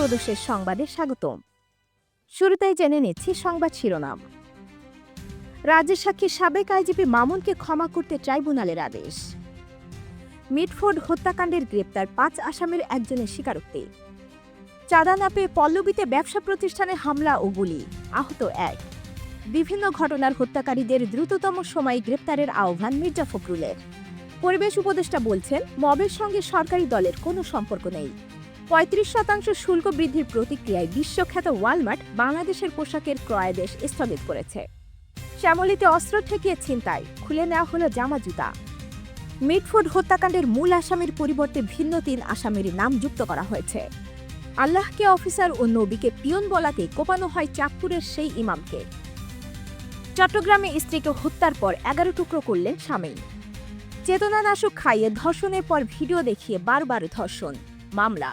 প্রদোষের সংবাদে স্বাগতম। শুরুতেই জেনে নিচ্ছি সংবাদ শিরোনাম। রাজ্যের সাক্ষী সাবেক আইজিপি মামুনকে ক্ষমা করতে ট্রাইব্যুনালের আদেশ। মিটফোর্ড হত্যাকাণ্ডের গ্রেপ্তার পাঁচ আসামির একজনের স্বীকারোক্তি। চাঁদা না পেয়ে পল্লবীতে ব্যবসা প্রতিষ্ঠানে হামলা ও গুলি, আহত এক। বিভিন্ন ঘটনার হত্যাকারীদের দ্রুততম সময়ে গ্রেপ্তারের আহ্বান মির্জা ফখরুলের। পরিবেশ উপদেষ্টা বলছেন, মবের সঙ্গে সরকারি দলের কোনো সম্পর্ক নেই। পঁয়ত্রিশ শতাংশ শুল্ক বৃদ্ধির প্রতিক্রিয়ায় বিশ্বখ্যাত ওয়ালমার্ট বাংলাদেশের পোশাকের ক্রয়াদেশ স্থগিত করেছে। শ্যামলীতে অস্ত্র ঠেকিয়ে ছিনতাই, খুলে নেওয়া হলো জামা জুতা। মিটফুড হত্যাকাণ্ডের মূল আসামির পরিবর্তে ভিন্ন তিন আসামির নাম যুক্ত করা হয়েছে। আল্লাহকে অফিসার ও নবীকে পিয়ন বলাতে কোপানো হয় চাঁদপুরের সেই ইমামকে। চট্টগ্রামে স্ত্রীকে হত্যার পর এগারো টুকরো করলেন স্বামী। চেতনানাশক খাইয়ে ধর্ষণের পর ভিডিও দেখিয়ে বারবার ধর্ষণ, মামলা।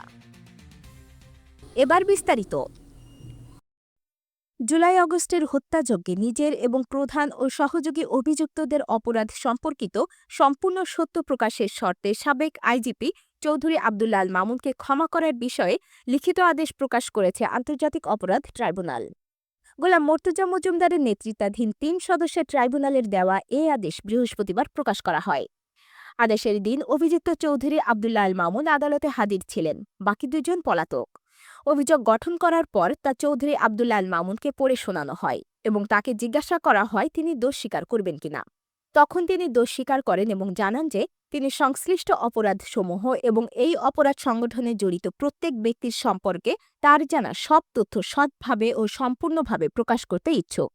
এবার বিস্তারিত। জুলাই আগস্টের হত্যাযজ্ঞে নিজের এবং প্রধান ও সহযোগী অভিযুক্তদের অপরাধ সম্পর্কিত সম্পূর্ণ সত্য প্রকাশের শর্তে সাবেক আইজিপি চৌধুরী আবদুল্লাল মামুনকে ক্ষমা করার বিষয়ে লিখিত আদেশ প্রকাশ করেছে আন্তর্জাতিক অপরাধ ট্রাইব্যুনাল। গোলাম মর্তুজা মজুমদারের নেতৃত্বাধীন তিন সদস্যের ট্রাইব্যুনালের দেওয়া এ আদেশ বৃহস্পতিবার প্রকাশ করা হয়। আদেশের দিন অভিযুক্ত চৌধুরী আবদুল্লাহ আল মামুন আদালতে হাজির ছিলেন, বাকি দুজন পলাতক। অভিযোগ গঠন করার পর তা চৌধুরী আবদুল্লাল মামুনকে পড়ে শোনানো হয় এবং তাকে জিজ্ঞাসা করা হয় তিনি দোষ স্বীকার করবেন কিনা। তখন তিনি দোষ স্বীকার করেন এবং জানান যে তিনি সংশ্লিষ্ট অপরাধসমূহ এবং এই অপরাধ সংগঠনে জড়িত প্রত্যেক ব্যক্তির সম্পর্কে তার জানা সব তথ্য সৎভাবে ও সম্পূর্ণভাবে প্রকাশ করতে ইচ্ছুক।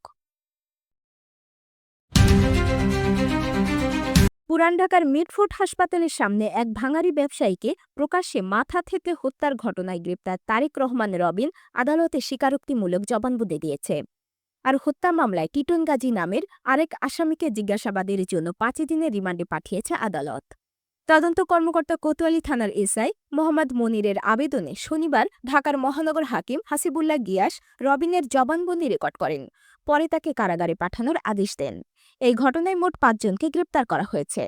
পুরান ঢাকার মিটফোর্ট হাসপাতালের সামনে এক ভাঙারি ব্যবসায়ীকে প্রকাশ্যে মাথা থেতলে হত্যার ঘটনায় গ্রেপ্তার তারেক রহমান রবিন আদালতে স্বীকারোক্তিমূলক জবানবন্দি দিয়েছে। আর হত্যা মামলায় টিটন গাজী নামের আরেক আসামিকে জিজ্ঞাসাবাদের জন্য পাঁচ দিনের রিমান্ডে পাঠিয়েছে আদালত। তদন্ত কর্মকর্তা কোতোয়ালি থানার এসআই মোহাম্মদ মনিরের আবেদনে শনিবার ঢাকার মহানগর হাকিম হাসিবুল্লাহ গিয়াস রবিনের জবানবন্দি রেকর্ড করেন। পরে তাকে কারাগারে পাঠানোর আদেশ দেন। এই ঘটনায় মোট পাঁচজনকে গ্রেপ্তার করা হয়েছে।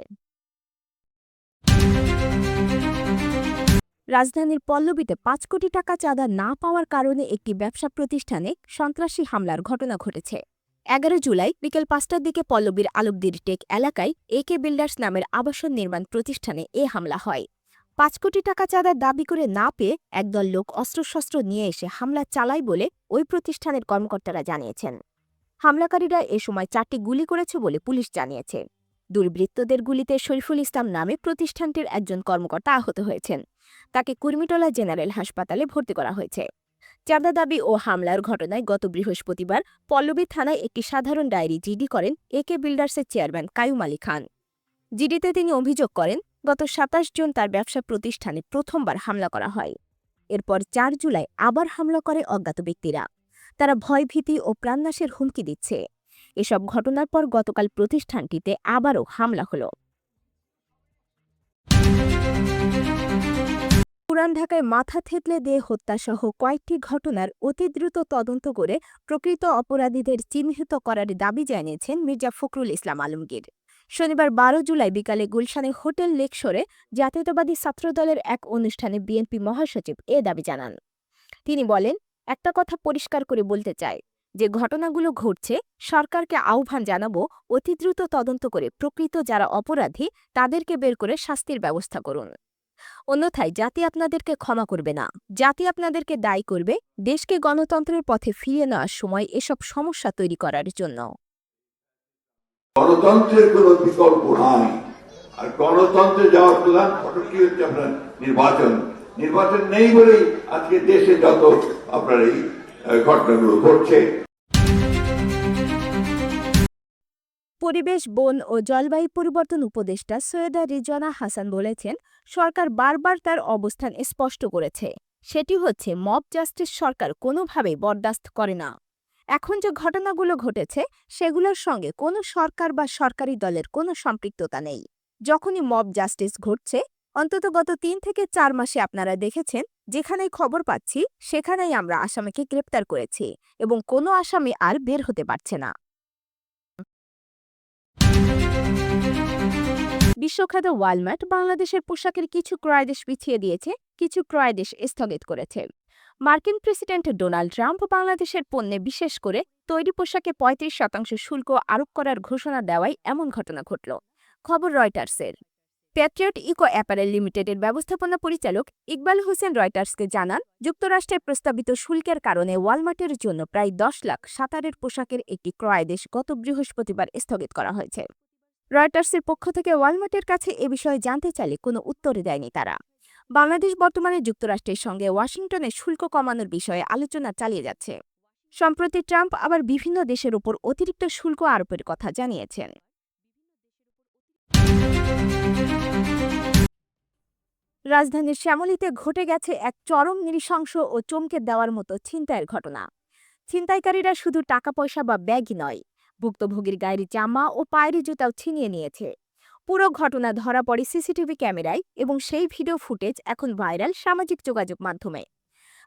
রাজধানীর পল্লবীতে পাঁচ কোটি টাকা চাঁদা না পাওয়ার কারণে একটি ব্যবসা প্রতিষ্ঠানে সন্ত্রাসী হামলার ঘটনা ঘটেছে। এগারো জুলাই বিকেল পাঁচটার দিকে পল্লবীর আলবদির টেক এলাকায় একে বিল্ডার্স নামের আবাসন নির্মাণ প্রতিষ্ঠানে এ হামলা হয়। পাঁচ কোটি টাকা চাঁদার দাবি করে না পেয়ে একদল লোক অস্ত্রশস্ত্র নিয়ে এসে হামলা চালায় বলে ওই প্রতিষ্ঠানের কর্মকর্তারা জানিয়েছেন। হামলাকারীরা এ সময় চারটি গুলি করেছে বলে পুলিশ জানিয়েছে। দুর্বৃত্তদের গুলিতে শরীফুল ইসলাম নামে প্রতিষ্ঠানটির একজন কর্মকর্তা আহত হয়েছেন। তাকে কুর্মিটোলা জেনারেল হাসপাতালে ভর্তি করা হয়েছে। চাঁদা দাবি ও হামলার ঘটনায় গত বৃহস্পতিবার পল্লবী থানায় একটি সাধারণ ডায়েরি জিডি করেন একে বিল্ডার্সের চেয়ারম্যান কায়ুম আলী খান। জিডিতে তিনি অভিযোগ করেন, গত সাতাশ জন তার ব্যবসা প্রতিষ্ঠানে প্রথমবার হামলা করা হয়। এরপর চার জুলাই আবার হামলা করে অজ্ঞাত ব্যক্তিরা। তারা ভয়ভীতি ও প্রাণনাশের হুমকি দিচ্ছে। এসব ঘটনার পর গতকাল প্রতিষ্ঠানটিতে আবারও হামলা হলো। পুরান ঢাকায় মাথা থেতলে দিয়ে হত্যাসহ কয়েকটি ঘটনার অতি দ্রুত তদন্ত করে প্রকৃত অপরাধীদের চিহ্নিত করার দাবি জানিয়েছেন মির্জা ফখরুল ইসলাম আলমগীর। শনিবার বারো জুলাই বিকালে গুলশানে হোটেল লেকশোরে জাতীয়তাবাদী ছাত্রদলের এক অনুষ্ঠানে বিএনপি মহাসচিব এ দাবি জানান। তিনি বলেন একটা কথা পরিষ্কার করে বলতে চাই, যে ঘটনাগুলো ঘটছে, সরকারকে আহ্বান জানাব, অতি দ্রুত তদন্ত করে প্রকৃত যারা অপরাধী, তাদেরকে বের করে শাস্তির ব্যবস্থা করুন। অন্যথায় জাতি আপনাদেরকে ক্ষমা করবে না। জাতি আপনাদেরকে দায়ী করবে, দেশকে গণতন্ত্রের পথে ফিরিয়ে নেওয়ার সময় এসব সমস্যা তৈরি করার জন্য। গণতন্ত্রের কোন বিকল্প নাই। আর গণতন্ত্রে যাওয়ার প্রধান হচ্ছে আপনার নির্বাচন? নির্বাচন নেই বলেই আজকে দেশে যত আপনার এই ঘটনাগুলো ঘটছে। পরিবেশ, বন ও জলবায়ু পরিবর্তন উপদেষ্টা সৈয়দা রিজওয়ানা হাসান বলেছেন, সরকার বারবার তার অবস্থান স্পষ্ট করেছে। সেটি হচ্ছে, মব জাস্টিস সরকার কোনোভাবেই বরদাস্ত করে না। এখন যে ঘটনাগুলো ঘটেছে, সেগুলোর সঙ্গে কোনো সরকার বা সরকারি দলের কোনো সম্পৃক্ততা নেই। যখনই মব জাস্টিস ঘটছে অন্তত গত তিন থেকে চার মাসে আপনারা দেখেছেন, যেখানেই খবর পাচ্ছি, সেখানেই আমরা আসামিকে গ্রেপ্তার করেছি এবং কোনো আসামি আর বের হতে পারছে না। বিশ্বখ্যাত ওয়ালমার্ট বাংলাদেশের পোশাকের কিছু ক্রয়দেশ পিছিয়ে দিয়েছে, কিছু ক্রয়দেশ স্থগিত করেছে। মার্কিন প্রেসিডেন্ট ডোনাল্ড ট্রাম্প বাংলাদেশের পণ্যে বিশেষ করে তৈরি পোশাকে পঁয়ত্রিশ শতাংশ শুল্ক আরোপ করার ঘোষণা দেওয়ায় এমন ঘটনা ঘটল। খবর রয়টার্সের। প্যাট্রিয়ট ইকো অ্যাপারেল লিমিটেডের ব্যবস্থাপনা পরিচালক ইকবাল হোসেন রয়টার্সকে জানান যুক্তরাষ্ট্রের প্রস্তাবিত শুল্কের কারণে ওয়ালমার্টের জন্য প্রায় দশ লাখ সাঁতারের পোশাকের একটি ক্রয়াদেশ গত বৃহস্পতিবার স্থগিত করা হয়েছে। রয়টার্সের পক্ষ থেকে ওয়ালমার্টের কাছে এ বিষয়ে জানতে চাইলে কোনো উত্তর দেয়নি তারা। বাংলাদেশ বর্তমানে যুক্তরাষ্ট্রের সঙ্গে ওয়াশিংটনে শুল্ক কমানোর বিষয়ে আলোচনা চালিয়ে যাচ্ছে। সম্প্রতি ট্রাম্প আবার বিভিন্ন দেশের উপর অতিরিক্ত শুল্ক আরোপের কথা জানিয়েছেন। রাজধানীর শ্যামলীতে ঘটে গেছে এক চরম নৃশংস ও চমকে দেওয়ার মতো ছিনতাইয়ের ঘটনা। ছিনতাইকারীরা শুধু টাকা পয়সা বা ব্যাগই নয়, ভুক্তভোগীর গায়ের জামা ও পায়ের জুতাও ছিনিয়ে নিয়েছে। পুরো ঘটনা ধরা পড়ে সিসিটিভি ক্যামেরায় এবং সেই ভিডিও ফুটেজ এখন ভাইরাল সামাজিক যোগাযোগ মাধ্যমে।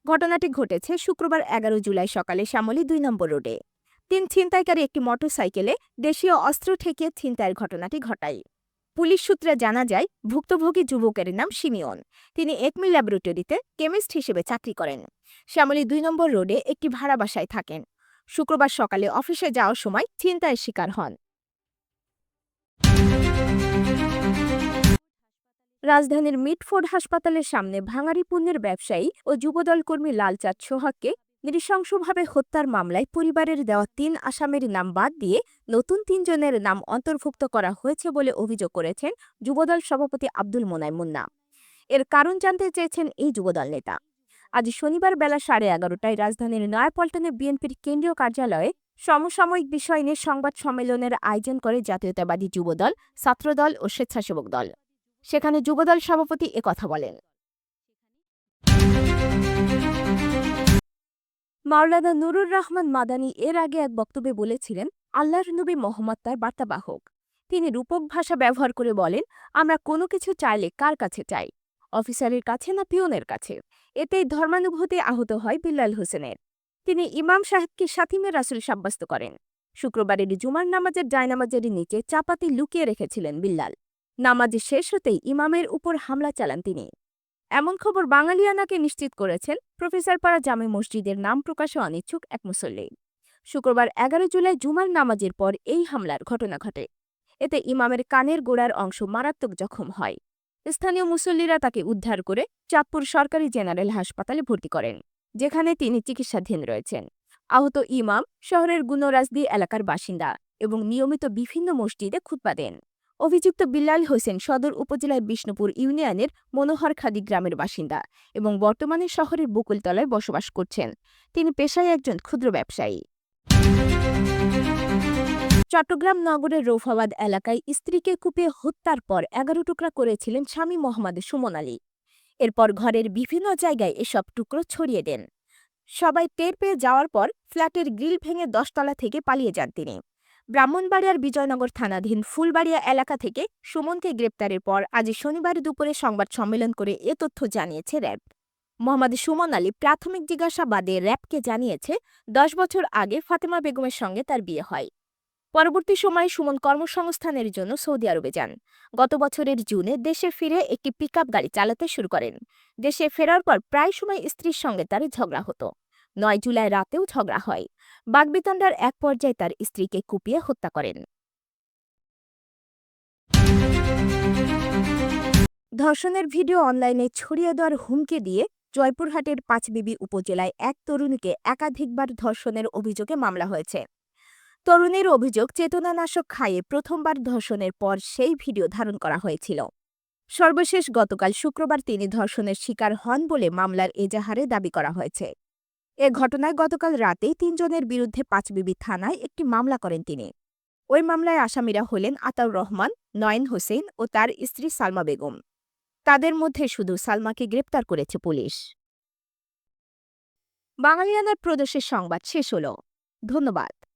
ঘটনাটি ঘটেছে শুক্রবার এগারো জুলাই সকালে শ্যামলী দুই নম্বর রোডে। তিন ছিনতাইকারী একটি মোটরসাইকেলে দেশীয় অস্ত্র ঠেকিয়ে ছিনতাইয়ের ঘটনাটি ঘটায়। পুলিশ সূত্রে জানা যায়, ভুক্তভোগী যুবকের নাম সিমিয়ন তিনি একমি ল্যাবরেটরিতে কেমিস্ট হিসেবে চাকরি করেন। শ্যামলী দুই নম্বর রোডে একটি ভাড়া বাসায় থাকেন। শুক্রবার সকালে অফিসে যাওয়ার সময় ছিনতাইয়ের শিকার হন। রাজধানীর মিটফোর্ড হাসপাতালের সামনে ভাঙারি পণ্যের ব্যবসায়ী ও যুবদল কর্মী লালচাঁদ সোহাগকে নৃশংসভাবে হত্যার মামলায় পরিবারের দেওয়া তিন আসামের নাম বাদ দিয়ে নতুন তিনজনের নাম অন্তর্ভুক্ত করা হয়েছে বলে অভিযোগ করেছেন যুবদল সভাপতি আব্দুল মোনাই মুন্না। এর কারণ জানতে চেয়েছেন এই যুবদল নেতা। আজ শনিবার বেলা সাড়ে এগারোটায় রাজধানীর নয়াপল্টনে বিএনপির কেন্দ্রীয় কার্যালয়ে সমসাময়িক বিষয় নিয়ে সংবাদ সম্মেলনের আয়োজন করে জাতীয়তাবাদী যুবদল, ছাত্রদল ও স্বেচ্ছাসেবক দল। সেখানে যুবদল সভাপতি একথা বলেন। মাওলানা নুরুর রহমান মাদানী এর আগে এক বক্তব্যে বলেছিলেন, আল্লাহর নবী মোহাম্মদ তার বার্তাবাহক। তিনি রূপক ভাষা ব্যবহার করে বলেন, আমরা কোনো কিছু চাইলে কার কাছে চাই? অফিসারের কাছে না পিয়নের কাছে? এতেই ধর্মানুভূতি আহত হয় বিল্লাল হোসেনের। তিনি ইমাম সাহেবকে সাথিমে রাসুল সাব্যস্ত করেন। শুক্রবারের জুমার নামাজের জায়নামাজের নিচে চাপাতি লুকিয়ে রেখেছিলেন বিল্লাল। নামাজ শেষ হতেই ইমামের উপর হামলা চালান তিনি। এমন খবর বাঙালিয়ানাকে নিশ্চিত করেছেন প্রফেসর পাড়া জামে মসজিদের নাম প্রকাশে অনিচ্ছুক এক মুসল্লি। শুক্রবার এগারো জুলাই জুমার নামাজের পর এই হামলার ঘটনা ঘটে। এতে ইমামের কানের গোড়ার অংশ মারাত্মক জখম হয়। স্থানীয় মুসল্লিরা তাকে উদ্ধার করে চাঁদপুর সরকারি জেনারেল হাসপাতালে ভর্তি করেন, যেখানে তিনি চিকিৎসাধীন রয়েছেন। আহত ইমাম শহরের গুণরাজদি এলাকার বাসিন্দা এবং নিয়মিত বিভিন্ন মসজিদে খুতবা দেন। অভিযুক্ত বিল্লাল হোসেন সদর উপজেলার বিষ্ণুপুর ইউনিয়নের মনোহরখাদি গ্রামের বাসিন্দা এবং বর্তমানে শহরের বকুলতলায় বসবাস করছেন। তিনি পেশায় একজন ক্ষুদ্র ব্যবসায়ী। চট্টগ্রাম নগরের রৌফাবাদ এলাকায় স্ত্রীকে কুপিয়ে হত্যার পর এগারো টুকরা করেছিলেন স্বামী মোহাম্মদ সুমন আলী। এরপর ঘরের বিভিন্ন জায়গায় এসব টুকরো ছড়িয়ে দেন। সবাই টের পেয়ে যাওয়ার পর ফ্ল্যাটের গ্রিল ভেঙে দশতলা থেকে পালিয়ে যান তিনি। ব্রাহ্মণবাড়িয়ার বিজয়নগর থানাধীন ফুলবাড়িয়া এলাকা থেকে সুমনকে গ্রেপ্তারের পর আজ শনিবার দুপুরে সংবাদ সম্মেলন করে এ তথ্য জানিয়েছে র্যাব। মোহাম্মদ সুমন আলী প্রাথমিক জিজ্ঞাসাবাদে র্যাবকে জানিয়েছে, দশ বছর আগে ফাতেমা বেগমের সঙ্গে তার বিয়ে হয়। পরবর্তী সময়ে সুমন কর্মসংস্থানের জন্য সৌদি আরবে যান। গত বছরের জুনে দেশে ফিরে একটি পিকআপ গাড়ি চালাতে শুরু করেন। দেশে ফেরার পর প্রায় সময় স্ত্রীর সঙ্গে তার ঝগড়া হতো। নয় জুলাই রাতেও ঝগড়া হয়। বাগবিতণ্ডার এক পর্যায়ে তার স্ত্রীকে কুপিয়ে হত্যা করেন। ধর্ষণের ভিডিও অনলাইনে ছড়িয়ে দেওয়ার হুমকি দিয়ে জয়পুরহাটের পাঁচবিবি উপজেলায় এক তরুণীকে একাধিকবার ধর্ষণের অভিযোগে মামলা হয়েছে। তরুণীর অভিযোগ চেতনানাশক খাইয়ে প্রথমবার ধর্ষণের পর সেই ভিডিও ধারণ করা হয়েছিল। সর্বশেষ গতকাল শুক্রবার তিনি ধর্ষণের শিকার হন বলে মামলার এজাহারে দাবি করা হয়েছে। এ ঘটনায় গতকাল রাতে তিনজনের বিরুদ্ধে পাঁচবিবি থানায় একটি মামলা করেন তিনি। ওই মামলায় আসামিরা হলেন আতাউর রহমান, নয়ন হোসেন ও তার স্ত্রী সালমা বেগম। তাদের মধ্যে শুধু সালমাকে গ্রেপ্তার করেছে পুলিশ। বাঙালিয়ানার প্রদেশের সংবাদ শেষ হল। ধন্যবাদ।